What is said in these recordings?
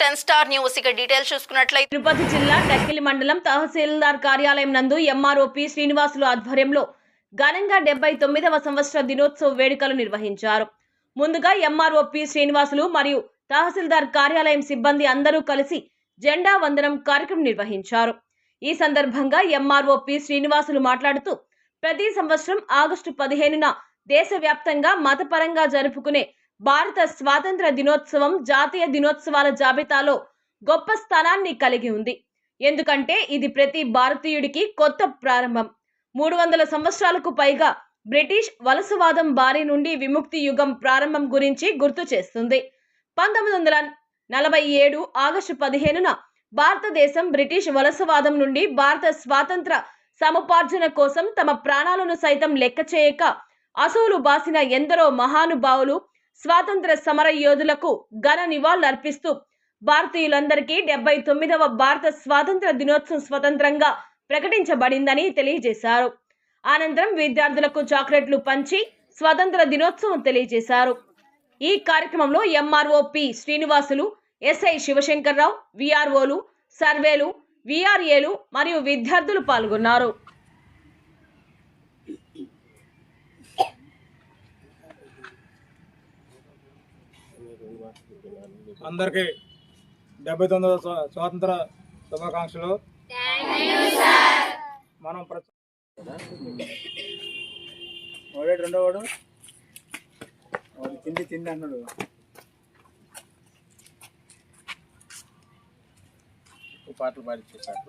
Ten star news. ఇక details చూసుకున్నట్లయితే తిరుపతి జిల్లా టక్కిలి మండలం తహసీల్దార్ కార్యాలయం నందు ఎంఆర్ఓపి శ్రీనివాసులు ఆధ్వర్యంలో ఘనంగా డెబ్బై తొమ్మిదవ సంవత్సర దినోత్సవ వేడుకలు నిర్వహించారు. ముందుగా ఎంఆర్ఓపి శ్రీనివాసులు మరియు తహసీల్దార్ కార్యాలయం సిబ్బంది అందరూ కలిసి జెండా వందనం కార్యక్రమం నిర్వహించారు. ఈ సందర్భంగా ఎంఆర్ఓపి శ్రీనివాసులు మాట్లాడుతూ ప్రతి సంవత్సరం ఆగస్టు పదిహేనున దేశవ్యాప్తంగా మతపరంగా జరుపుకునే భారత స్వాతంత్ర దినోత్సవం జాతీయ దినోత్సవాల జాబితాలో గొప్ప స్థానాన్ని కలిగి ఉంది. ఎందుకంటే ఇది ప్రతి భారతీయుడికి కొత్త ప్రారంభం. మూడు వందల సంవత్సరాలకు పైగా బ్రిటిష్ వలసవాదం బారి నుండి విముక్తి యుగం ప్రారంభం గురించి గుర్తు చేస్తుంది. పంతొమ్మిది వందల నలభై ఏడు ఆగస్టు పదిహేనున భారతదేశం బ్రిటిష్ వలసవాదం నుండి భారత స్వాతంత్ర సముపార్జన కోసం తమ ప్రాణాలను సైతం లెక్క చేయక అసూలు బాసిన ఎందరో మహానుభావులు స్వాతంత్ర సమర యోధులకు ఘన నివాళులర్పిస్తూ భారతీయులందరికీ డెబ్బై తొమ్మిదవ భారత స్వాతంత్ర దినోత్సవం స్వతంత్రంగా ప్రకటించబడిందని తెలియజేశారు. అనంతరం విద్యార్థులకు చాక్లెట్లు పంచి స్వాతంత్ర దినోత్సవం తెలియజేశారు. ఈ కార్యక్రమంలో MRO P Srinivasulu SI Shivashankar Rao విఆర్ఓలు సర్వేలు విఆర్ఏలు మరియు విద్యార్థులు పాల్గొన్నారు. అందరికీ డెబ్బై తొమ్మిదవ స్వాతంత్ర శుభాకాంక్షలు. మనం ప్రతి వాడేటి రెండో వాడు. వాడు తిండి తిండి అన్నాడు. పాటలు పాడిచ్చేసారు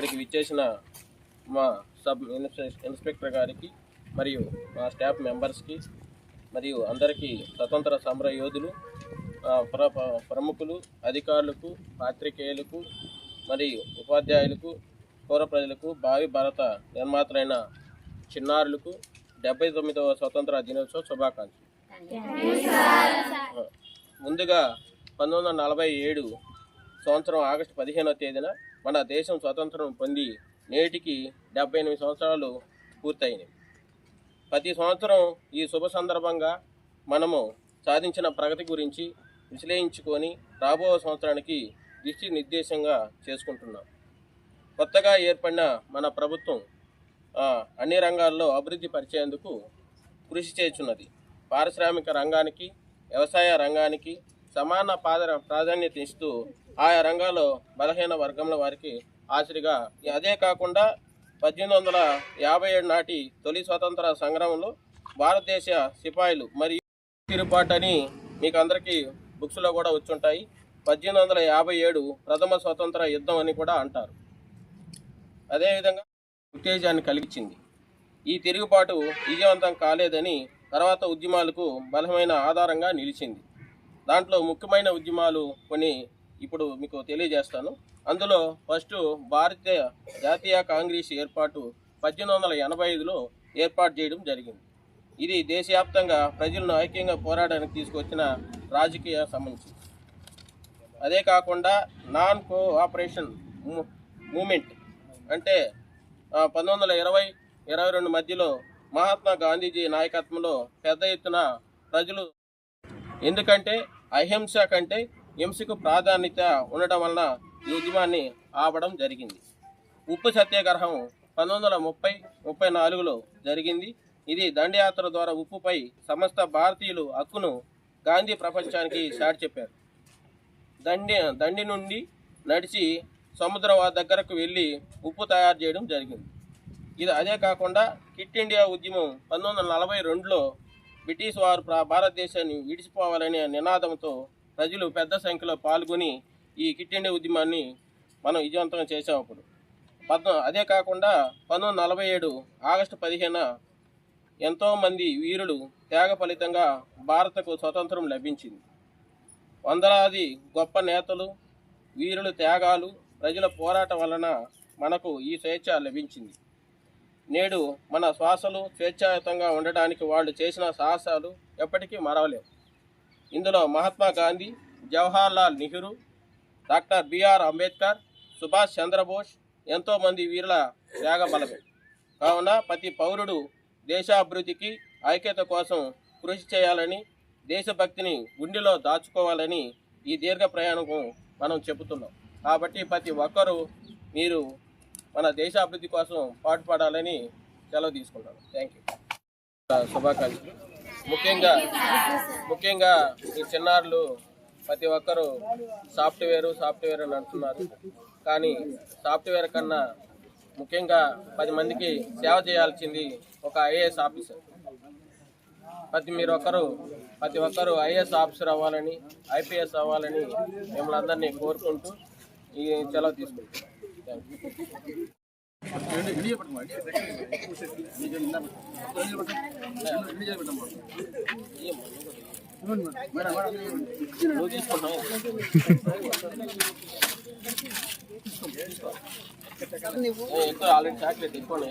ఇక్కడికి విచ్చేసిన మా సబ్ ఇన్స్పెక్టర్ గారికి మరియు మా స్టాఫ్ మెంబర్స్కి మరియు అందరికీ స్వతంత్ర సమర యోధులు ప్ర ప్రముఖులు అధికారులకు పాత్రికేయులకు మరియు ఉపాధ్యాయులకు పౌర ప్రజలకు భావి భారత నిర్మాతలైన చిన్నారులకు డెబ్బై తొమ్మిదవ స్వతంత్ర దినోత్సవ శుభాకాంక్షలు. ముందుగా పంతొమ్మిది వందల నలభై ఏడు సంవత్సరం ఆగస్టు పదిహేనవ తేదీన మన దేశం స్వతంత్రం పొంది నేటికి డెబ్బై ఎనిమిది సంవత్సరాలు పూర్తయినాయి. ప్రతి సంవత్సరం ఈ శుభ సందర్భంగా మనము సాధించిన ప్రగతి గురించి విశ్లేషించుకొని రాబో సంవత్సరానికి దిష్టి నిర్దేశంగా చేసుకుంటున్నాం. కొత్తగా ఏర్పడిన మన ప్రభుత్వం అన్ని రంగాల్లో అభివృద్ధి పరిచేందుకు కృషి చేస్తున్నది. పారిశ్రామిక రంగానికి వ్యవసాయ రంగానికి సమాన పాద ప్రాధాన్యత ఇస్తూ ఆయా రంగాల్లో బలహీన వర్గంల వారికి ఆశరిగా అదే కాకుండా పద్దెనిమిది వందల యాభై ఏడు నాటి తొలి స్వతంత్ర సంగ్రామంలో భారతదేశ సిపాయిలు మరియు తిరుపాటు అని మీకు అందరికీ బుక్స్లో కూడా వచ్చుంటాయి. పద్దెనిమిది వందల యాభై ఏడు ప్రథమ స్వతంత్ర యుద్ధం అని కూడా అంటారు. అదేవిధంగా ఉత్తేజాన్ని కలిగించింది. ఈ తిరుగుబాటు విజయవంతం కాలేదని తర్వాత ఉద్యమాలకు బలమైన ఆధారంగా నిలిచింది. దాంట్లో ముఖ్యమైన ఉద్యమాలు కొన్ని ఇప్పుడు మీకు తెలియజేస్తాను. అందులో ఫస్ట్ భారతీయ జాతీయ కాంగ్రెస్ ఏర్పాటు పద్దెనిమిది వందల ఎనభై ఐదులో ఏర్పాటు చేయడం జరిగింది. ఇది దేశవ్యాప్తంగా ప్రజలను ఐక్యంగా పోరాడడానికి తీసుకొచ్చిన రాజకీయ సమస్య అదే కాకుండా నాన్ కోఆపరేషన్ మూ- మూమెంట్ అంటే పంతొమ్మిది వందల ఇరవై ఇరవై రెండు మధ్యలో మహాత్మా గాంధీజీ నాయకత్వంలో పెద్ద ఎత్తున ప్రజలు ఎందుకంటే అహింస కంటే హింసకు ప్రాధాన్యత ఉండడం వలన ఈ ఉద్యమాన్ని ఆపడం జరిగింది. ఉప్పు సత్యాగ్రహం పంతొమ్మిది వందల ముప్పై ముప్పై నాలుగులో జరిగింది. ఇది దండయాత్ర ద్వారా ఉప్పుపై సమస్త భారతీయులు హక్కును గాంధీ ప్రపంచానికి చాటి చెప్పారు. దండి దండి నుండి నడిచి సముద్రం దగ్గరకు వెళ్ళి ఉప్పు తయారు చేయడం జరిగింది. ఇది అదే కాకుండా కిట్ ఇండియా ఉద్యమం పంతొమ్మిది వందల నలభై రెండులో బ్రిటిష్ వారు భారతదేశాన్ని విడిచిపోవాలనే నినాదంతో ప్రజలు పెద్ద సంఖ్యలో పాల్గొని ఈ కిట్ ఇండియా ఉద్యమాన్ని మనం విజయవంతం చేసాం అప్పుడు. పద్మ అదే కాకుండా పంతొమ్మిది నలభై ఏడు ఆగస్టు పదిహేన ఎంతోమంది వీరులు త్యాగ ఫలితంగా భారతకు స్వతంత్రం లభించింది. వందలాది గొప్ప నేతలు వీరులు త్యాగాలు ప్రజల పోరాటం వలన మనకు ఈ స్వేచ్ఛ లభించింది. నేడు మన శ్వాసలు స్వేచ్ఛాయుతంగా ఉండడానికి వాళ్ళు చేసిన సాహసాలు ఎప్పటికీ మరవలేవు. ఇందులో మహాత్మా గాంధీ జవహర్లాల్ నెహ్రూ డాక్టర్ బిఆర్ అంబేద్కర్ సుభాష్ చంద్రబోస్ ఎంతోమంది వీరుల త్యాగ బలమే కావున ప్రతి పౌరుడు దేశాభివృద్ధికి ఐక్యత కోసం కృషి చేయాలని దేశభక్తిని గుండెలో దాచుకోవాలని ఈ దీర్ఘ ప్రయాణం మనం చెబుతున్నాం. కాబట్టి ప్రతి ఒక్కరూ మీరు మన దేశాభివృద్ధి కోసం పాటుపడాలని సెలవు తీసుకుంటాను థ్యాంక్ యూ శుభాకాంక్షలు. ముఖ్యంగా ముఖ్యంగా ఈ చిన్నారులు ప్రతి ఒక్కరూ సాఫ్ట్వేర్ సాఫ్ట్వేర్ అని అంటున్నారు. కానీ సాఫ్ట్వేర్ కన్నా ముఖ్యంగా పది మందికి సేవ చేయాల్సింది ఒక ఐఏఎస్ ఆఫీసర్. ప్రతి మీరు ఒకరు ప్రతి ఒక్కరు ఐఏఎస్ ఆఫీసర్ అవ్వాలని ఐపీఎస్ అవ్వాలని మిమ్మల్ని అందరినీ కోరుకుంటూ ఈ సెలవు తీసుకుంటాం థ్యాంక్ యూ నువ్వు తీసుకుంటావు ఎక్కువ ఆల్రెడీ చాక్లెట్ ఎక్కువనే